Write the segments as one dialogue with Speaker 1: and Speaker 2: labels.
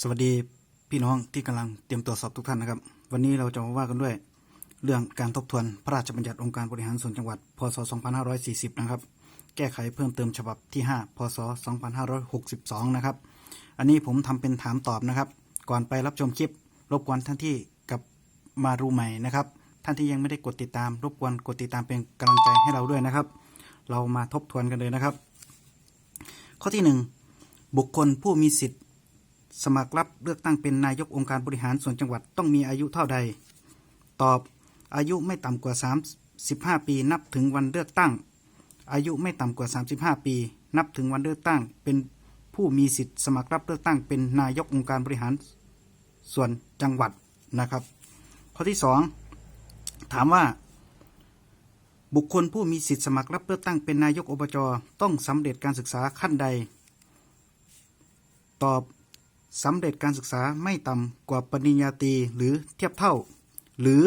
Speaker 1: สวัสดีพี่น้องที่กำลังเตรียมตรวจสอบทุกท่านนะครับ วันนี้เราจะมาว่ากันด้วย เรื่องการทบทวนพระราชบัญญัติองค์การบริหารส่วนจังหวัด พศ 2540 นะครับ แก้ไขเพิ่มเติมฉบับที่ 5 พศ 2562 นะครับ อันนี้ผมทำเป็นถามตอบนะครับ ก่อนไปรับชมคลิป รบกวนท่านที่กลับมารู้ใหม่นะครับ ท่านที่ยังไม่ได้กดติดตาม รบกวนกดติดตามเป็นกำลังใจให้เราด้วยนะครับ เรามาทบทวนกันเลยนะครับ ข้อที่หนึ่งบุคคลผู้มีสิทธิ สมัครรับเลือกตั้งเป็นนายกองค์การบริหารส่วนจังหวัดต้องมีอายุเท่าใด ตอบอายุไม่ต่ำกว่า 35 ปี นับถึงวันเลือกตั้ง อายุไม่ต่ำกว่า 35 ปี นับถึงวันเลือกตั้ง เป็นผู้มีสิทธิ์สมัครรับเลือกตั้งเป็นนายกองค์การบริหารส่วนจังหวัดนะครับ ข้อที่สองถามว่า บุคคลผู้มีสิทธิ์สมัครรับเลือกตั้งเป็นนายกอบจต้องสำเร็จการศึกษาขั้นใด ตอบ สำเร็จการศึกษาไม่ต่ำกว่าปริญญาตรีหรือเทียบเท่า หรือ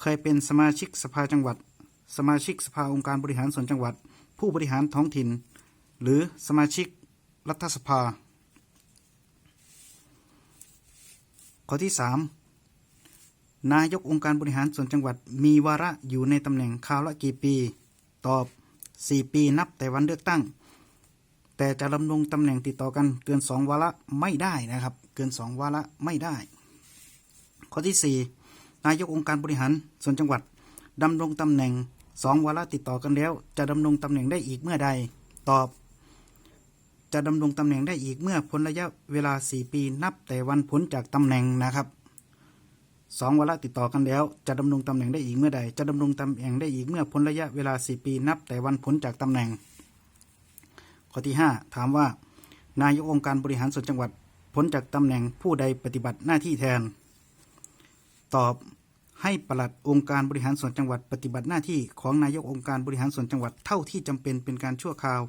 Speaker 1: เคยเป็นสมาชิกสภาจังหวัด สมาชิกสภาองค์การบริหารส่วนจังหวัด ผู้บริหารท้องถิ่น หรือสมาชิกรัฐสภา ข้อที่ 3 นายกองค์การบริหารส่วนจังหวัด มีวาระอยู่ในตำแหน่งคราวละกี่ปี ตอบ 4 ปีนับแต่วันเลือกตั้ง แต่จะดำรงตำแหน่งติดต่อกันเกินสองวาระไม่ได้นะครับ เกินสองวาระไม่ได้ ข้อที่สี่นายกองค์การบริหารส่วนจังหวัดดำรงตำแหน่งสองวาระติดต่อกันแล้ว จะดำรงตำแหน่งได้อีกเมื่อใด ตอบ จะดำรงตำแหน่งได้อีกเมื่อพ้นระยะเวลาสี่ปีนับแต่วันพ้นจากตำแหน่งนะครับสองวาระติดต่อกันแล้ว จะดำรงตำแหน่งได้อีกเมื่อใด จะดำรงตำแหน่งได้อีกเมื่อพ้นระยะเวลาสี่ปีนับแต่วันพ้นจากตำแหน่ง ข้อที่ 5 ถามว่า นายกองค์การบริหารส่วนจังหวัดพ้นจากตำแหน่งผู้ใดปฏิบัติหน้าที่แทน ตอบให้ปลัดองค์การบริหารส่วนจังหวัดปฏิบัติหน้าที่ของนายกองค์การบริหารส่วนจังหวัดเท่าที่จำเป็นเป็นการชั่วคราว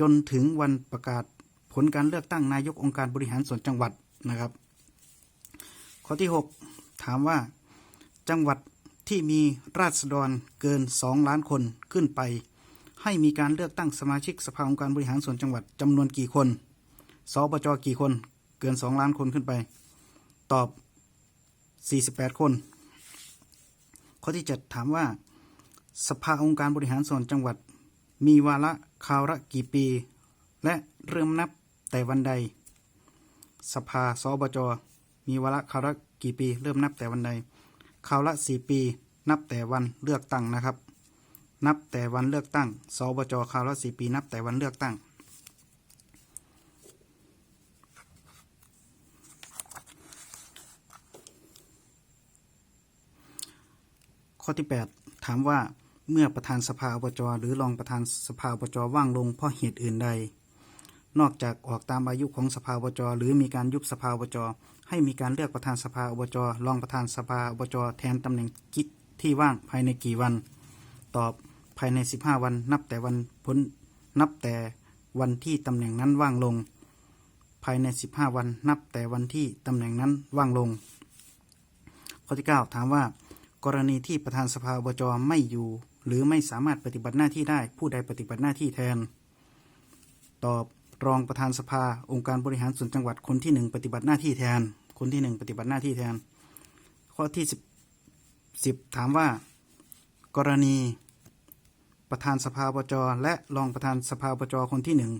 Speaker 1: จนถึงวันประกาศผลการเลือกตั้งนายกองค์การบริหารส่วนจังหวัดนะครับ ข้อที่ 6 ถามว่า จังหวัดที่มีราษฎรเกิน 2 ล้านคนขึ้นไป ให้มีการเลือกตั้งสมาชิกสภาองค์การบริหารส่วนจังหวัดจำนวนกี่คนสปจกี่คน เกิน 2 ล้านคนขึ้นไป ตอบ 48 คน ข้อที่ 7 ถามว่า สภาองค์การบริหารส่วนจังหวัด มีวาระคราวละกี่ปี และเริ่มนับแต่วันใด สภา สบจ มีวาระคราวละกี่ปี เริ่มนับแต่วันใดคราวละ 4 ปี นับแต่วันเลือกตั้งนะครับ นับแต่วันเลือกตั้ง สบจคราวละสี่ปี นับแต่วันเลือกตั้ง ข้อที่ 8 ถามว่าเมื่อประธานสภาอบจหรือรองประธานสภาอบจว่างลงเพราะเหตุอื่นใด นอกจากออกตามอายุของสภาอบจหรือมีการยุบสภาอบจให้มีการเลือกประธานสภาอบจรองประธานสภาอบจแทนตำแหน่งกิจที่ว่างภายในกี่วัน ตอบ ภายใน 15 วัน นับแต่วันพ้นนับแต่วันที่ตำแหน่งนั้นว่างลง ภายใน 15 วัน นับแต่วันที่ตำแหน่งนั้นว่างลง ข้อที่ 9 ถามว่า กรณีที่ประธานสภาอบจไม่อยู่ หรือไม่สามารถปฏิบัติหน้าที่ได้ผู้ใดปฏิบัติหน้าที่แทน ตอบรองประธานสภาองค์การบริหารส่วนจังหวัดคนที่หนึ่งปฏิบัติหน้าที่แทน คนที่หนึ่งปฏิบัติหน้าที่แทน ข้อที่สิบสิบถามว่า กรณี ประธานสภาบจและรองประธานสภาบจคนที่หนึ่ง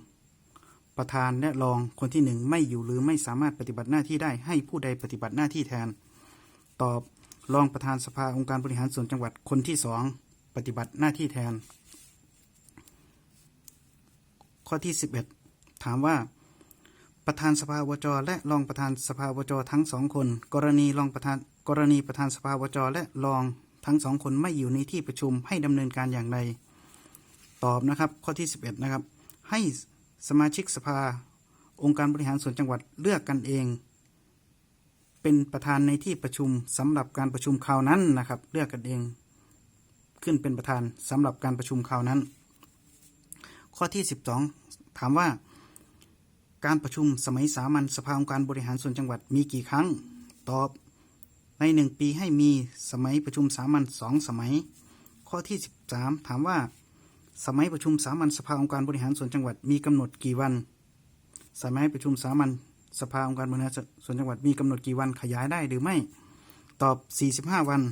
Speaker 1: ประธานและรองคนที่หนึ่งไม่อยู่หรือไม่สามารถปฏิบัติหน้าที่ได้ให้ผู้ใดปฏิบัติหน้าที่แทน ตอบรองประธานสภาองค์การบริหารส่วนจังหวัดคนที่สองปฏิบัติหน้าที่แทน ข้อที่ 11 ถามว่า ประธานสภาอบจและรองประธานสภาอบจทั้งสองคน กรณีรองประธานกรณีประธานสภาอบจและรองทั้งสองคนไม่อยู่ในที่ประชุมให้ดำเนินการอย่างไร ตอบนะครับข้อที่ 11 นะครับ ให้สมาชิกสภา องค์การบริหารส่วนจังหวัดเลือกกันเอง เป็นประธานในที่ประชุมสำหรับการประชุมคราวนั้นนะครับ เลือกกันเอง ขึ้นเป็นประธานสำหรับการประชุมคราวนั้น ข้อที่ 12 ถามว่า การประชุมสมัยสามัญสภาองค์การบริหารส่วนจังหวัดมีกี่ครั้ง ตอบในหนึ่งปีให้มีสมัยประชุมสามัญสองสมัย ข้อที่ 13 ถามว่า สมัยประชุมสามัญสภาองค์การบริหารส่วนจังหวัดมีกำหนดกี่วัน สมัยประชุมสามัญสภาองค์การบริหารส่วนจังหวัดมีกำหนดกี่วันขยายได้หรือไม่ ตอบ 45 วัน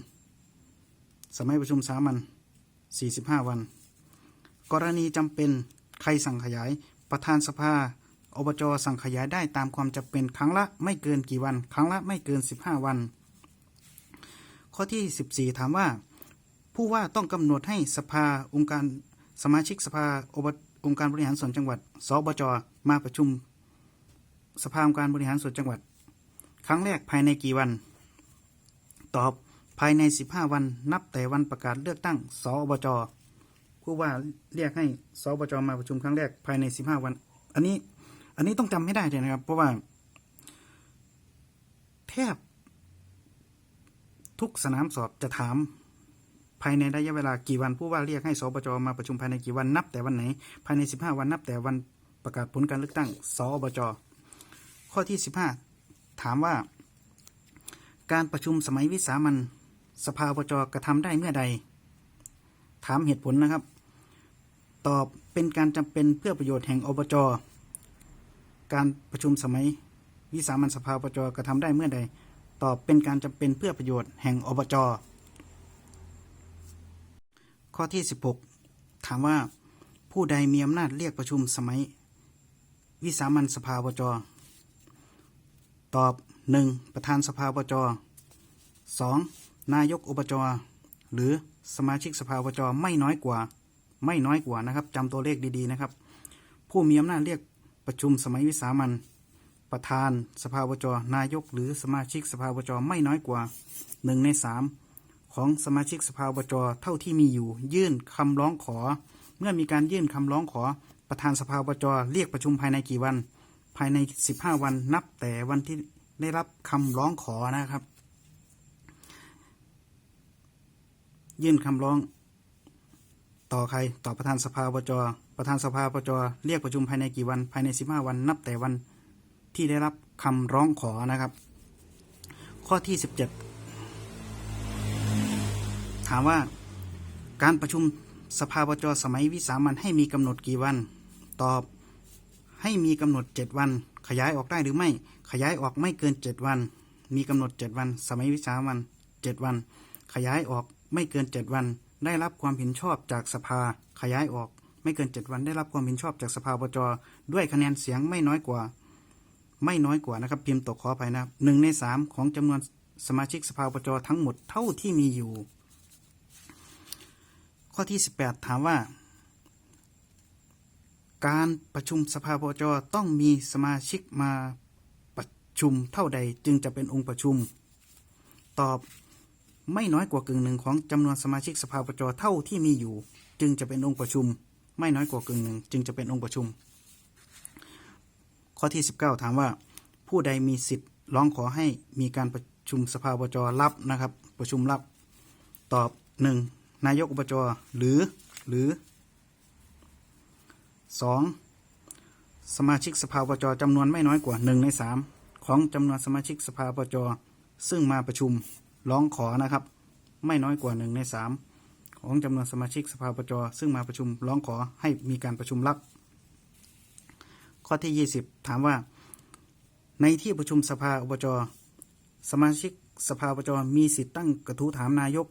Speaker 1: สมัยประชุมสามัญ45 วัน กรณีจำเป็นใครสั่งขยาย ประธานสภาอบจสั่งขยายได้ตามความจำเป็นครั้งละไม่เกินกี่วัน ครั้งละไม่เกิน 15 วัน ข้อที่ 14 ถามว่า ผู้ว่าต้องกำหนดให้สภาองค์การ สมาชิกสภาอบองค์การบริหารส่วนจังหวัด สบจ มาประชุม สภาองค์การบริหารส่วนจังหวัด ครั้งแรกภายในกี่วัน ตอบภายใน 15 วันนับแต่วันประกาศเลือกตั้ง สอบจผู้ว่าเรียกให้สบจมาประชุมครั้งแรกภายใน 15 วัน อันนี้อันนี้ต้องจำให้ได้เลยนะครับ เพราะว่า แทบ ทุกสนามสอบจะถาม ภายในระยะเวลากี่วันผู้ว่าเรียกให้สบจมาประชุมภายในกี่วันนับแต่วันไหน ภายใน 15 วันนับแต่วันประกาศผลการเลือกตั้งสอบจข้อที่ 15 ถามว่า การประชุมสมัยวิสามันสภาอบจกระทำได้เมื่อใด ถามเหตุผลนะครับ ตอบเป็นการจำเป็นเพื่อประโยชน์แห่งอบจการประชุมสมัยวิสามันสภาอบจกระทำได้เมื่อใด ตอบเป็นการจำเป็นเพื่อประโยชน์แห่งอบจ ข้อที่ 16 ถามว่าผู้ใดมีอำนาจเรียกประชุมสมัย วิสามันสภาอบจตอบ 1. ประธานสภาอบจ 2. นายกอบจ หรือสมาชิกสภาอบจไม่น้อยกว่า ไม่น้อยกว่านะครับจำตัวเลขดีๆนะครับ ผู้มีอำนาจเรียกประชุมสมัยวิสามันประธานสภาอบจนายก หรือสมาชิกสภาอบจไม่น้อยกว่า 1 ใน 3 ของสมาชิกสภาอบจเท่าที่มีอยู่ ยื่นคำร้องขอ เมื่อมีการยื่นคำร้องขอ ประธานสภาอบจเรียกประชุมภายในกี่วัน ภายใน 15 วันนับแต่วันที่ได้รับคำร้องขอนะครับ ยื่นคำร้อง ต่อใครต่อประธานสภาอบจประธานสภาอบจเรียกประชุมภายในกี่วัน ภายใน 15 วัน นับแต่วันที่ได้รับคำร้องขอนะครับ ข้อที่ 17 ถามว่า การประชุมสภาอบจสมัยวิสามันให้มีกำหนดกี่วัน ตอบให้มีกำหนด 7 วัน ขยายออกได้หรือไม่ ขยายออกไม่เกิน 7 วัน มีกำหนด 7 วัน สมัยวิสามัน 7 วัน ขยายออกไม่เกิน 7 วัน ได้รับความเห็นชอบจากสภา ขยายออกไม่เกิน 7 วัน ได้รับความเห็นชอบจากสภาบจด้วยคะแนนเสียงไม่น้อยกว่า ไม่น้อยกว่านะครับ พิมพ์ตกขอไปนะครับหนึ่งในสามของจำนวนสมาชิกสภาบจทั้งหมดเท่าที่มีอยู่ ข้อที่ 18 ถามว่า การประชุมสภาบจต้องมีสมาชิกมาประชุมเท่าใดจึงจะเป็นองค์ประชุม ตอบไม่น้อยกว่ากึ่งหนึ่งของจำนวนสมาชิกสภาบจเท่าที่มีอยู่ จึงจะเป็นองค์ประชุม ไม่น้อยกว่ากึ่งหนึ่งจึงจะเป็นองค์ประชุม ข้อที่ 19 ถามว่า ผู้ใดมีสิทธิ์ร้องขอให้มีการประชุมสภาบจรับนะครับ ประชุมรับ ตอบ 1. น นายกอบจหรือหรือ 2. สมาชิกสภาอบจจำนวนไม่น้อยกว่า 1 ใน 3 ของจำนวนสมาชิกสภาอบจซึ่งมาประชุมร้องขอนะครับ ไม่น้อยกว่า 1 ใน 3 ของจำนวนสมาชิกสภาอบจซึ่งมาประชุมร้องขอให้มีการประชุมรับ ข้อที่ 20 ถามว่า ในที่ประชุมสภาอบจสมาชิกสภาอบจมีสิทธิ์ตั้งกระทู้ถามนายก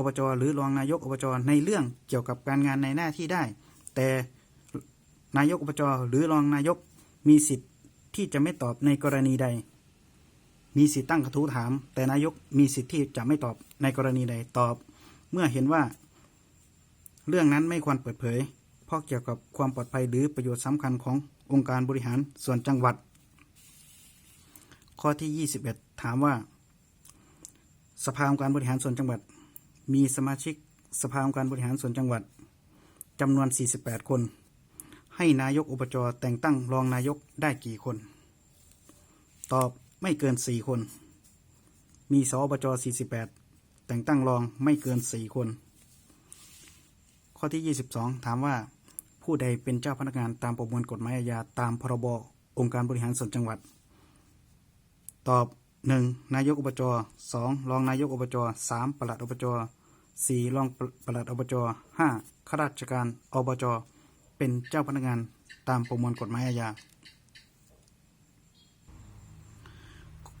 Speaker 1: อบจหรือรองนายกอบจในเรื่องเกี่ยวกับการงานในหน้าที่ได้ แต่นายกอบจหรือรองนายกมีสิทธิ์ที่จะไม่ตอบในกรณีใด มีสิทธิ์ตั้งกระทู้ถาม แต่นายกมีสิทธิ์ที่จะไม่ตอบในกรณีใดตอบ เมื่อเห็นว่า เรื่องนั้นไม่ควรเปิดเผย เพราะเกี่ยวกับความปลอดภัยหรือประโยชน์สำคัญขององค์การบริหารส่วนจังหวัด ข้อที่ 21 ถามว่า สภาองค์การบริหารส่วนจังหวัด มีสมาชิกสภาองค์การบริหารส่วนจังหวัดจำนวน 48 คน ให้นายกอบจแต่งตั้งรองนายกได้กี่คน ตอบไม่เกิน 4 คน มีสอบจ 48 แต่งตั้งรองไม่เกิน 4 คน ข้อที่ 22 ถามว่า ผู้ใดเป็นเจ้าพนักงานตามประมวลกฎหมายอาญาตามพรบองค์การบริหารส่วนจังหวัด ตอบ 1. นายกอบจ 2. รองนายกอบจ 3. ปลัดอบจ 4. รองปลัดอบจ 5. ข้าราชการอบจเป็นเจ้าพนักงานตามประมวลกฎหมายอาญา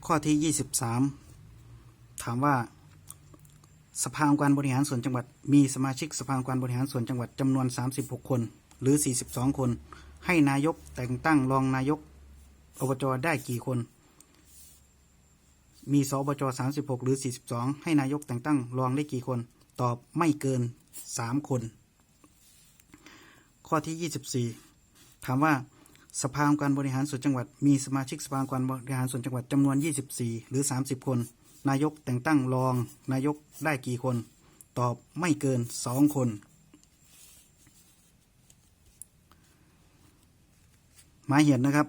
Speaker 1: ข้อที่ 23 ถามว่า สภาองค์การบริหารส่วนจังหวัด มีสมาชิกสภาองค์การบริหารส่วนจังหวัดจำนวน 36 คน หรือ 42 คน ให้นายกแต่งตั้งรองนายกอบจได้กี่คน มีสบจ36 หรือ 42 ให้นายกแต่งตั้งรองได้กี่คน ตอบไม่เกิน 3 คน ข้อที่ 24 ถามว่าสภาองค์การบริหารส่วนจังหวัด มีสมาชิกสภาองค์การบริหารส่วนจังหวัดจำนวน 24 หรือ 30 คน นายกแต่งตั้งรอง นายกได้กี่คน ตอบไม่เกิน 2 คน หมายเหตุนะครับ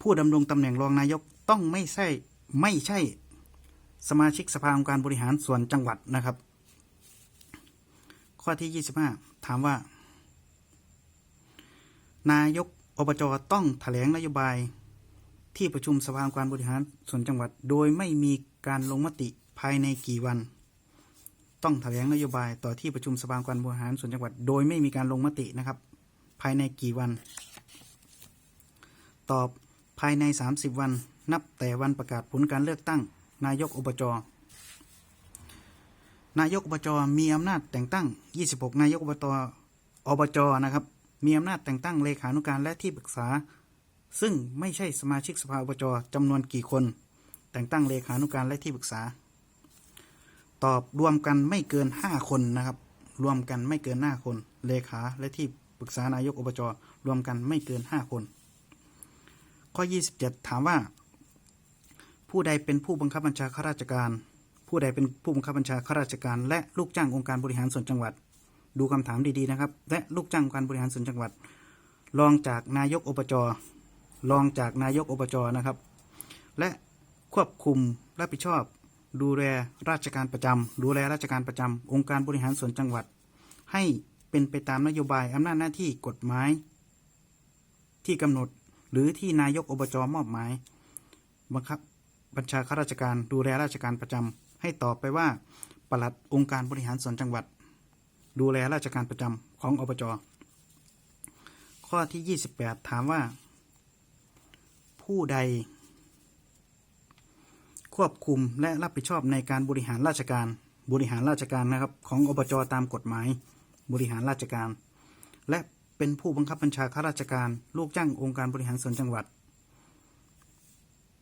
Speaker 1: ผู้ดำรงตำแหน่งรองนายกต้องไม่ใช่ไม่ใช่ สมาชิกสภาองค์การบริหารส่วนจังหวัดนะครับ ข้อที่ 25 ถามว่า นายกอบจต้องแถลงนโยบายที่ประชุมสภาองค์การบริหารส่วนจังหวัด โดยไม่มีการลงมติภายในกี่วัน ต้องแถลงนโยบายต่อที่ประชุมสภาองค์การบริหารส่วนจังหวัด โดยไม่มีการลงมตินะครับ ภายในกี่วัน ตอบภายใน 30 วัน นับแต่วันประกาศผลการเลือกตั้ง นายกอบจ นายกอบจมีอำนาจแต่งตั้ง 26 นายกอบตอบจนะครับ มีอำนาจแต่งตั้งเลขานุการและที่ปรึกษา ซึ่งไม่ใช่สมาชิกสภาอบจจำนวนกี่คน แต่งตั้งเลขานุการและที่ปรึกษา ตอบรวมกันไม่เกิน 5 คนนะครับ รวมกันไม่เกิน 5 คน เลขาและที่ปรึกษานายกอบจรวมกันไม่เกิน 5 คน ข้อ 27 ถามว่า ผู้ใดเป็นผู้บังคับบัญชาข้าราชการ ผู้ใดเป็นผู้บังคับบัญชาข้าราชการ และลูกจ้างองค์การบริหารส่วนจังหวัด ดูคำถามดีๆนะครับ และลูกจ้างองค์การบริหารส่วนจังหวัด รองจากนายกอบจรองจากนายกอบจนะครับ และควบคุมรับผิดชอบ ดูแลราชการประจำดูแลราชการประจำองค์การบริหารส่วนจังหวัด ให้เป็นไปตามนโยบายอำนาจหน้าที่กฎหมาย ที่กำหนดหรือที่นายกอบจมอบหมายบังคับ บัญชาข้าราชการดูแลราชการประจำให้ตอบไปว่าปลัดองค์การบริหารส่วนจังหวัด ดูแลราชการประจำของอบจข้อที่ 28 ถามว่า ผู้ใด ควบคุมและรับผิดชอบในการบริหารราชการ บริหารราชการนะครับ ของอบจตามกฎหมาย บริหารราชการ และเป็นผู้บังคับบัญชาข้าราชการ ลูกจ้างองค์การบริหารส่วนจังหวัด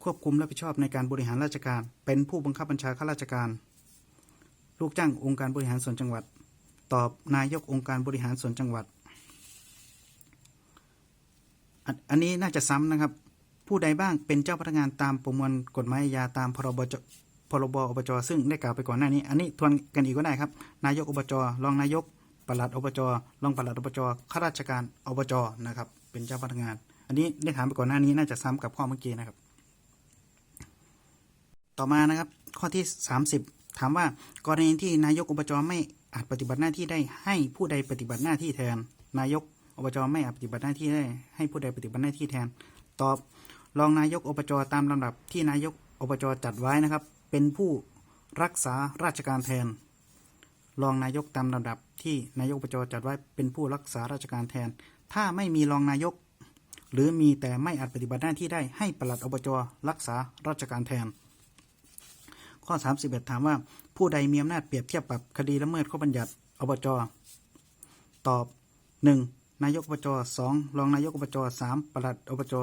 Speaker 1: ควบคุมและรับผิดชอบในการบริหารราชการ เป็นผู้บังคับบัญชาข้าราชการ ลูกจ้างองค์การบริหารส่วนจังหวัด ตอบนายกองค์การบริหารส่วนจังหวัดอันอันนี้น่าจะซ้ำนะครับ ผู้ใดบ้างเป็นเจ้าพนักงานตามประมวลกฎหมายอาญาตามพรบจพรบอบจซึ่งได้กล่าวไปก่อนหน้านี้ อันนี้ทวนกันอีกก็ได้ครับ นายกอบจรองนายกปลัดอบจรองปลัดอบจข้าราชการอบจนะครับ เป็นเจ้าพนักงาน อันนี้ได้ถามไปก่อนหน้านี้น่าจะซ้ำกับข้อเมื่อกี้นะครับ ต่อมานะครับ ข้อที่ 30 ถามว่ากรณีที่นายกอบจไม่อาจปฏิบัติหน้าที่ได้ให้ผู้ใดปฏิบัติหน้าที่แทน นายกอบจไม่อาจปฏิบัติหน้าที่ได้ให้ผู้ใดปฏิบัติหน้าที่แทน ตอบรองนายกอบจตามลำดับที่นายกอบจจัดไว้นะครับ เป็นผู้รักษาราชการแทน รองนายกตามลำดับที่นายกอบจจัดไว้เป็นผู้รักษาราชการแทน ถ้าไม่มีรองนายก หรือมีแต่ไม่อาจปฏิบัติหน้าที่ได้ให้ปลัดอบจรักษาราชการแทน ข้อ 31 ถามว่าผู้ใดมีอำนาจเปรียบเทียบปรับคดีละเมิดข้อบัญญัติอบจตอบ 1. นายกอบจ 2. รองนายกอบจ 3. ปลัดอบจ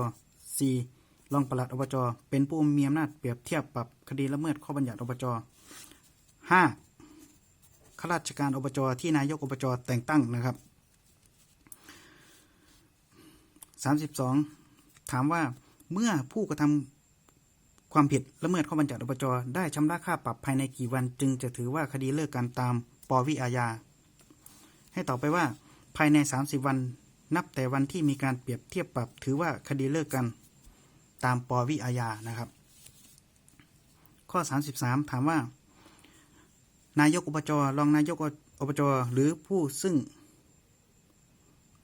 Speaker 1: 4. รองปลัดอบจ เป็นผู้มีอำนาจเปรียบเทียบปรับคดีละเมิดข้อบัญญัติอบจ 5. ข้าราชการอบจที่นายกอบจแต่งตั้งนะครับ 32 ถามว่าเมื่อผู้กระทำ ความผิดละเมิดข้อบัญญัติอบจได้ชำระค่าปรับภายในกี่วัน จึงจะถือว่าคดีเลิกการตามปวิอาญา ให้ตอบไปว่า ภายใน 30 วัน นับแต่วันที่มีการเปรียบเทียบปรับ ถือว่าคดีเลิกกันตามปวิอาญานะครับ ข้อ 33 ถามว่า นายกอบจรองนายกอบจหรือผู้ซึ่ง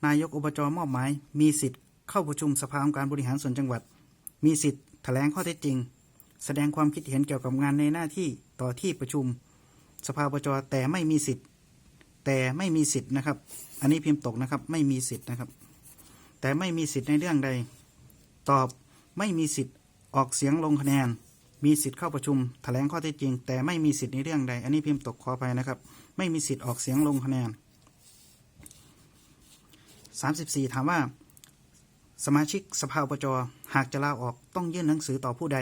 Speaker 1: นายกอบจมอบหมาย มีสิทธิ์เข้าประชุมสภาองค์การบริหารส่วนจังหวัด มีสิทธิ์ แถลงข้อเท็จจริง แสดงความคิดเห็นเกี่ยวกับงานในหน้าที่ต่อที่ประชุม สภาอบจแต่ไม่มีสิทธิ์ แต่ไม่มีสิทธิ์นะครับ อันนี้พิมพ์ตกนะครับ ไม่มีสิทธิ์นะครับ แต่ไม่มีสิทธิ์ในเรื่องใด ตอบไม่มีสิทธิ์ออกเสียงลงคะแนน มีสิทธิ์เข้าประชุม แถลงข้อเท็จจริง แต่ไม่มีสิทธิ์ในเรื่องใด อันนี้พิมพ์ตกขอไปนะครับ ไม่มีสิทธิ์ออกเสียงลงคะแนน 34 ถามว่า สมาชิกสภาอบจ หากจะลาออกต้องยื่นหนังสือต่อผู้ใด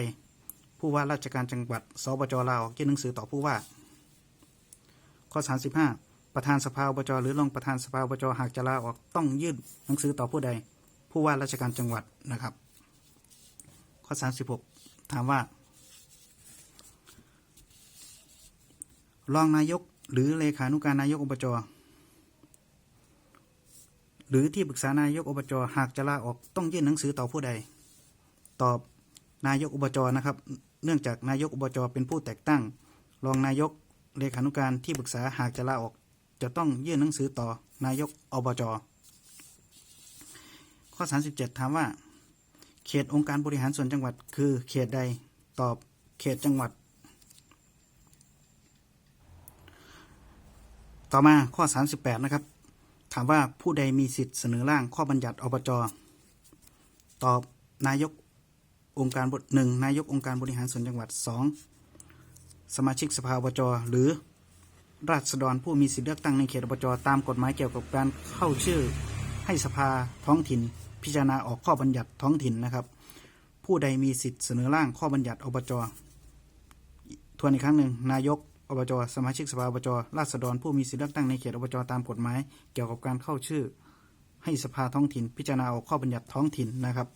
Speaker 1: ผู้ว่าราชการจังหวัด สบจลาออกยื่นหนังสือต่อผู้ว่า ข้อ 35 ประธานสภาอบจหรือรองประธานสภาอบจหากจะลาออกต้องยื่นหนังสือต่อผู้ใด ผู้ว่าราชการจังหวัดนะครับ ข้อ 36 ถามว่า รองนายกหรือเลขานุการนายกอบจหรือที่ปรึกษานายกอบจหากจะลาออกต้องยื่นหนังสือต่อผู้ใด ตอบนายกอบจนะครับ เนื่องจากนายกอบจเป็นผู้แต่งตั้ง รองนายกเลขานุการที่ปรึกษาหากจะลาออก จะต้องยื่นหนังสือต่อนายกอบจข้อ 37 ถามว่า เขตองค์การบริหารส่วนจังหวัด คือเขตใดตอบเขตจังหวัด ต่อมาข้อ 38 นะครับ ถามว่าผู้ใดมีสิทธิ์เสนอร่างข้อบัญญัติอบจตอบนายก องค์การบหนึ่งนายกองค์การบริหารส่วนจังหวัดสองสมาชิกสภาอบจหรือ ราษฎรผู้มีสิทธิเลือกตั้งในเขตอบจตามกฎหมายเกี่ยวกับการเข้าชื่อ ให้สภาท้องถิ่น พิจารณาออกข้อบัญญัติท้องถิ่นนะครับ ผู้ใดมีสิทธิ์เสนอร่างข้อบัญญัติอบจทวนอีกครั้งหนึ่งนายกอบจสมาชิกสภาอบจราษฎรผู้มีสิทธิเลือกตั้งในเขตอบจตามกฎหมายเกี่ยวกับการเข้าชื่อ ให้สภาท้องถิ่น พิจารณาออกข้อบัญญัติท้องถิ่นนะครับ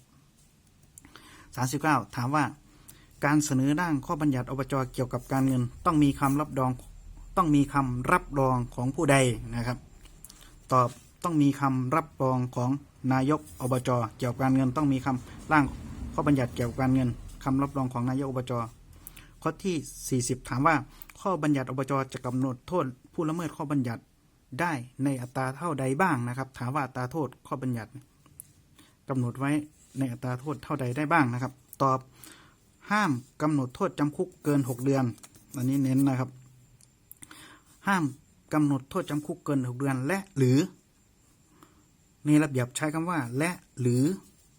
Speaker 1: 39 ถามว่า การเสนอร่างข้อบัญญัติอบจเกี่ยวกับการเงิน ต้องมีคำรับรองต้องมีคำรับรองของผู้ใดนะครับ ตอบต้องมีคำรับรองของนายกอบจเกี่ยวกับการเงิน ต้องมีคำร่างข้อบัญญัติเกี่ยวกับการเงินคำรับรองของนายกอบจข้อที่ 40 ถามว่า ข้อบัญญัติอบจจะกำหนดโทษผู้ละเมิดข้อบัญญัติได้ในอัตราเท่าใดบ้างนะครับ ถามว่าอัตราโทษข้อบัญญัติกำหนดไว้ ในอัตราโทษเท่าใดได้บ้างนะครับ ตอบห้ามกำหนดโทษจำคุกเกิน 6 เดือน อันนี้เน้นนะครับ ห้ามกำหนดโทษจำคุกเกิน 6 เดือน และหรือ ในระเบียบใช้คำว่า และหรือ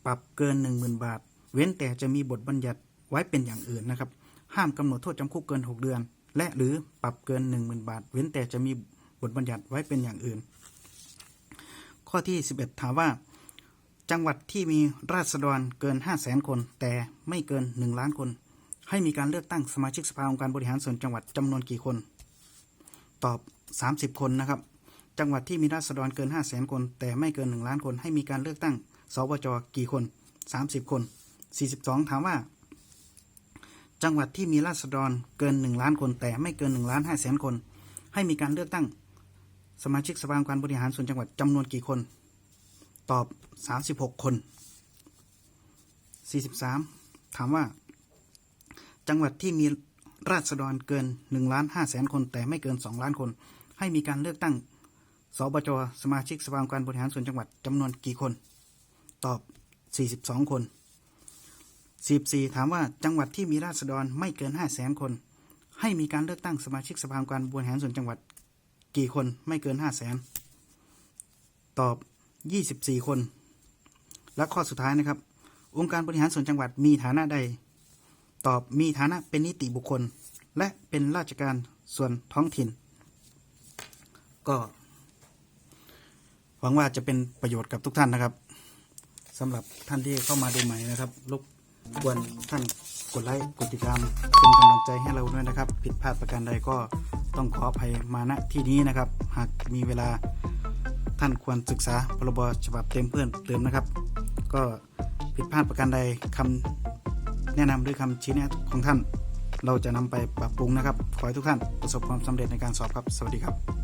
Speaker 1: ปรับเกิน 10,000 บาท เว้นแต่จะมีบทบัญญัติไว้เป็นอย่างอื่นนะครับ ห้ามกำหนดโทษจำคุกเกิน 6 เดือน และหรือปรับเกิน 10,000 บาท เว้นแต่จะมีบทบัญญัติไว้เป็นอย่างอื่น ข้อที่ 11 ถามว่า จังหวัดที่มีราษฎรเกิน 5 0 0แสนคน แต่ไม่เกิน 1 ล้านคน ให้มีการเลือกตั้งสมาชิกสภาองค์การบริหารส่วนจังหวัดจำนวนกี่คน ตอบ 30 คนนะครับ จังหวัดที่มีราษฎรเกิน 5 0 0แสนคน แต่ไม่เกิน 1 ล้านคน ให้มีการเลือกตั้งสวจกี่คน 30 คน 42 ถามว่า จังหวัดที่มีราษฎรเกิน 1 ล้านคน แต่ไม่เกิน1ล้าน5แสนคน ให้มีการเลือกตั้งสมาชิกสภาองค์การบริหารส่วนจังหวัดจำนวนกี่คน ตอบ 36 คน 43 ถามว่า จังหวัดที่มีราษฎรเกิน1ล้าน5แสนคน แต่ไม่เกิน 2 ล้านคน ให้มีการเลือกตั้งสบจสมาชิกสภาองค์การบริหารส่วนจังหวัดจำนวนกี่คน ตอบ 42 คน44ถามว่าจังหวัดที่มีราษฎรไม่เกิน 5 แสนคน ให้มีการเลือกตั้งสมาชิกสภาองค์การบริหารส่วนจังหวัด กี่คนไม่เกิน 5 แสน ตอบ 24 คน และข้อสุดท้ายนะครับ องค์การบริหารส่วนจังหวัดมีฐานะใด ตอบมีฐานะเป็นนิติบุคคล และเป็นราชการส่วนท้องถิ่น ก็หวังว่าจะเป็นประโยชน์กับทุกท่านนะครับสำหรับท่านที่เข้ามาดูใหม่นะครับรบกวนท่านกดไลค์กดติดตามเป็นกำลังใจให้เราด้วยนะครับ ผิดพลาดประการใดก็ต้องขออภัยมาณที่นี้นะครับ หากมีเวลา ท่านควรศึกษาพรบฉบับเต็มเพื่อนเติมนะครับ ก็ผิดพลาดประการใดคำแนะนำหรือคำชี้แนะของท่าน เราจะนำไปปรับปรุงนะครับ ขอให้ทุกท่านประสบความสำเร็จในการสอบครับ สวัสดีครับ